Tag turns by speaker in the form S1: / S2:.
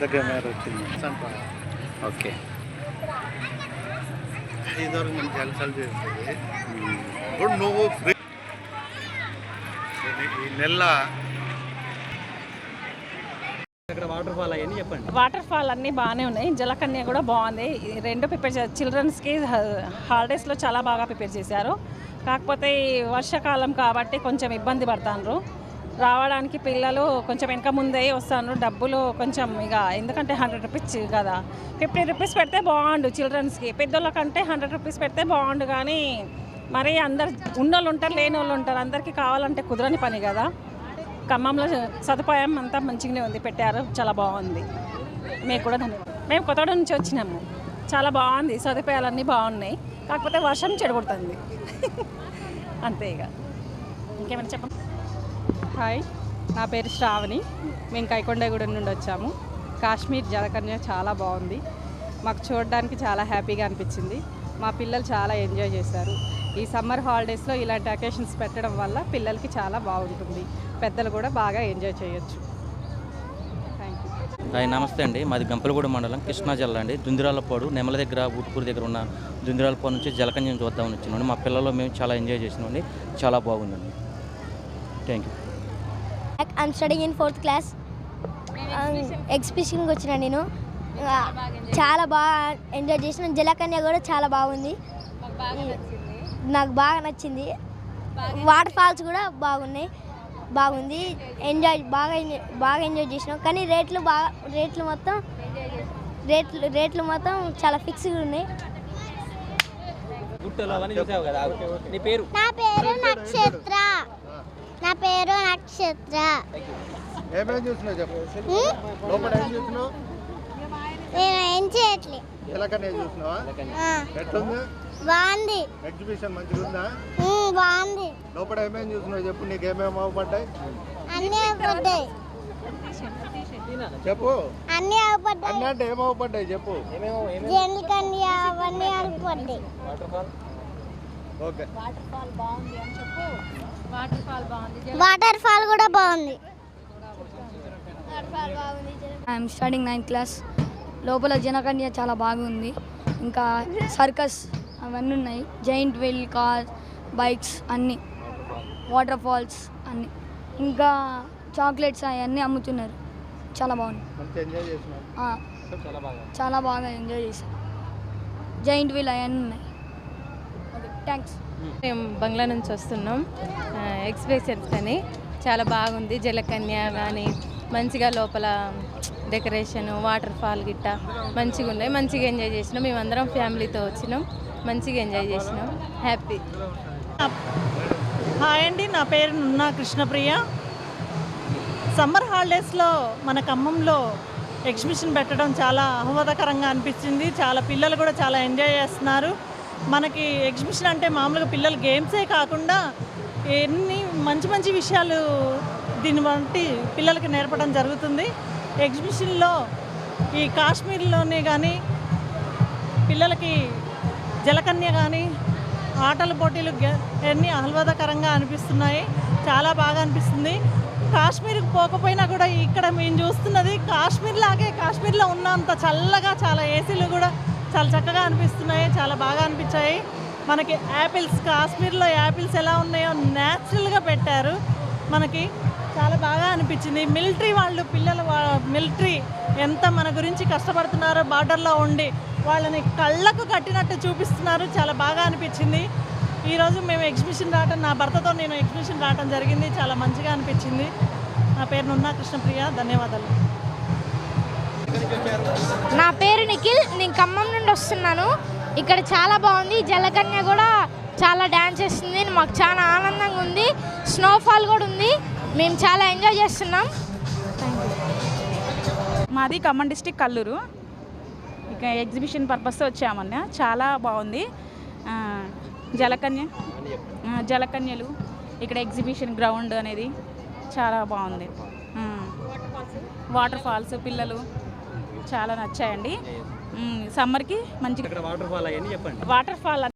S1: పెద్ద కెమెరా వచ్చింది.
S2: ఓకే.
S1: ఇదివరకు నేను జలసాలు చేసేది. ఇప్పుడు నువ్వు ఫ్రీ ఈ నెల
S2: ఇక్కడ వాటర్ ఫాల్ అవన్నీ చెప్పండి.
S3: వాటర్ ఫాల్ అన్నీ బాగానే ఉన్నాయి. జలకన్య కూడా బాగుంది. ఈ రెండు ప్రిపేర్ చేశారు చిల్డ్రన్స్కి హాలిడేస్లో చాలా బాగా ప్రిపేర్ చేశారు. కాకపోతే ఈ వర్షాకాలం కాబట్టి కొంచెం ఇబ్బంది పడుతున్నారు రావడానికి పిల్లలు కొంచెం వెనక ముందే వస్తాను. డబ్బులు కొంచెం ఇక ఎందుకంటే హండ్రెడ్ రూపీస్ కదా. ఫిఫ్టీ రూపీస్ పెడితే బాగుండు చిల్డ్రన్స్కి పెద్దోళ్ళకంటే హండ్రెడ్ రూపీస్ పెడితే బాగుండు కానీ మరి అందరు ఉన్నోళ్ళు ఉంటారు లేని వాళ్ళు ఉంటారు అందరికీ కావాలంటే కుదరని పని కదా. ఖమ్మంలో సదుపాయం అంతా మంచిగానే ఉంది. పెట్టారు. చాలా బాగుంది. మేము కూడా ధన్యవాదాలు. మేము కొత్తగూడెం నుంచి వచ్చినాము. చాలా బాగుంది. సదుపాయాలన్నీ బాగున్నాయి. కాకపోతే వర్షం చెడగొడుతుంది. అంతే ఇక. ఇంకేమైనా చెప్పండి?
S4: హాయ్ నా పేరు శ్రావణి. మేము కైకొండగూడెం నుండి వచ్చాము. కాశ్మీర్ జలకన్య చాలా బాగుంది. మాకు చూడడానికి చాలా హ్యాపీగా అనిపించింది. మా పిల్లలు చాలా ఎంజాయ్ చేశారు. ఈ సమ్మర్ హాలిడేస్లో ఇలాంటి అకేషన్స్ పెట్టడం వల్ల పిల్లలకి చాలా బాగుంటుంది. పెద్దలు కూడా బాగా ఎంజాయ్ చేయొచ్చు.
S2: హాయ్ నమస్తే అండి. మాది గంపలగూడ మండలం కృష్ణా జిల్లా అండి. దుందిరాలపాడు నెమల దగ్గర ఊటుకూరు దగ్గర ఉన్న దుందిరాలపాడు నుంచి జలకంజం చూద్దామని వచ్చినండి మా పిల్లలు మేము చాలా ఎంజాయ్ చేసినామండి. చాలా బాగుందండి. Thank you
S5: I'm studying in fourth class ఎగ్జిబిషన్కి వచ్చిన నేను. చాలా బాగా ఎంజాయ్ చేసిన. జలకన్య కూడా చాలా బాగుంది. నాకు బాగా నచ్చింది. వాటర్ ఫాల్స్ కూడా బాగున్నాయి. బాగుంది. ఎంజాయ్ బాగా ఎంజాయ్ బాగా ఎంజాయ్ చేసినాం. కానీ రేట్లు బాగా రేట్లు మొత్తం రేట్లు రేట్లు మొత్తం చాలా ఫిక్స్గా ఉన్నాయి.
S2: గుట్టలు అవన్నీ చూసావు కదా? నీ పేరు?
S5: నా పేరు నక్షత్ర. నా పేరు నక్షత్ర.
S1: చెప్పు? లోపల ఏం చూసినావు
S5: నేను ఏం చేయట్లే.
S1: జలకన్య చూసినావా ఎట్లుంది?
S5: బాగుంది.
S1: ఎగ్జిబిషన్ మంచిగా ఉందా
S5: బాగుంది.
S1: లోపల చెప్పు? నీకు ఏమేమి అవపడ్డాయి?
S5: అన్నీ అవపడ్డాయి.
S1: చెప్పు.
S5: అన్నీ అవపడ్డాయి.
S1: అన్నీ అంటే ఏమి అవపడ్డాయి చెప్పు?
S5: జెండు కండి అవన్నీ అవపడ్డాయి.
S1: ఓకే
S5: వాటర్ ఫాల్ కూడా బాగుంది.
S6: ఐఎమ్ స్టడింగ్ నైన్త్ క్లాస్ లోపల జనకన్య చాలా బాగుంది. ఇంకా సర్కస్ అవన్నీ ఉన్నాయి. జైంట్ వీల్ కార్ బైక్స్ అన్నీ. వాటర్ ఫాల్స్ అన్నీ. ఇంకా చాక్లెట్స్ అవన్నీ అమ్ముతున్నారు. చాలా బాగుంది. చాలా బాగా. ఎంజాయ్ చేశాను జైంట్ వీల్ అవన్నీ ఉన్నాయి. ఓకే థ్యాంక్స్
S7: మేము బంగ్లా నుంచి వస్తున్నాం. ఎక్స్ప్రెషన్స్ అని చాలా బాగుంది. జలకన్య కానీ మంచిగా లోపల డెకరేషన్ వాటర్ ఫాల్ గిట్ట మంచిగా ఉన్నాయి. మంచిగా ఎంజాయ్ చేసినాం. మేమందరం ఫ్యామిలీతో వచ్చినాం. మంచిగా ఎంజాయ్ చేసినాం. హ్యాపీ.
S8: హాయ్ అండి. నా పేరు నున్నా కృష్ణప్రియ. సమ్మర్ హాలిడేస్లో మన ఖమ్మంలో ఎగ్జిబిషన్ పెట్టడం చాలా ఆహ్లాదకరంగా అనిపించింది. చాలా పిల్లలు కూడా చాలా ఎంజాయ్ చేస్తున్నారు. మనకి ఎగ్జిబిషన్ అంటే మామూలుగా పిల్లలు గేమ్సే కాకుండా ఎన్ని మంచి మంచి విషయాలు దీన్ని బట్టి పిల్లలకి నేర్పడం జరుగుతుంది. ఎగ్జిబిషన్లో ఈ కాశ్మీర్లోనే కానీ పిల్లలకి జలకన్య కానీ ఆటల పోటీలు అన్నీ ఆహ్లాదకరంగా అనిపిస్తున్నాయి. చాలా బాగా అనిపిస్తుంది. కాశ్మీర్కి పోకపోయినా కూడా ఇక్కడ మేము చూస్తున్నది కాశ్మీర్ లాగే కాశ్మీర్లో ఉన్నంత చల్లగా చాలా ఏసీలు కూడా చాలా చక్కగా అనిపిస్తున్నాయి చాలా బాగా అనిపించాయి. మనకి యాపిల్స్ కాశ్మీర్లో యాపిల్స్ ఎలా ఉన్నాయో న్యాచురల్గా పెట్టారు. మనకి చాలా బాగా అనిపించింది. మిలిటరీ వాళ్ళు పిల్లలు మిలిటరీ ఎంత మన గురించి కష్టపడుతున్నారో బార్డర్లో ఉండి వాళ్ళని కళ్ళకు కట్టినట్టు చూపిస్తున్నారు. చాలా బాగా అనిపించింది. ఈరోజు మేము ఎగ్జిబిషన్ రావటం నా భర్తతో నేను ఎగ్జిబిషన్ రావటం జరిగింది. చాలా మంచిగా అనిపించింది. నా పేరు నున్నా కృష్ణప్రియ ధన్యవాదాలు.
S5: నా పేరు నిఖిల్ నేను ఖమ్మం నుండి వస్తున్నాను. ఇక్కడ చాలా బాగుంది. జలకన్య కూడా చాలా డ్యాన్స్ చేస్తుంది. మాకు చాలా ఆనందంగా ఉంది. స్నోఫాల్ కూడా ఉంది. మేము చాలా ఎంజాయ్ చేస్తున్నాం.
S9: మాది ఖమ్మం డిస్టిక్ కల్లూరు. ఇక ఎగ్జిబిషన్ పర్పస్ వచ్చామన్న. చాలా బాగుంది. జలకన్య జలకన్యలు ఇక్కడ ఎగ్జిబిషన్ గ్రౌండ్ అనేది చాలా బాగుంది. వాటర్ ఫాల్స్ పిల్లలు చాలా నచ్చాయండి. సమ్మర్కి
S2: ఇక్కడ వాటర్ ఫాల్ చెప్పండి.
S3: Water fall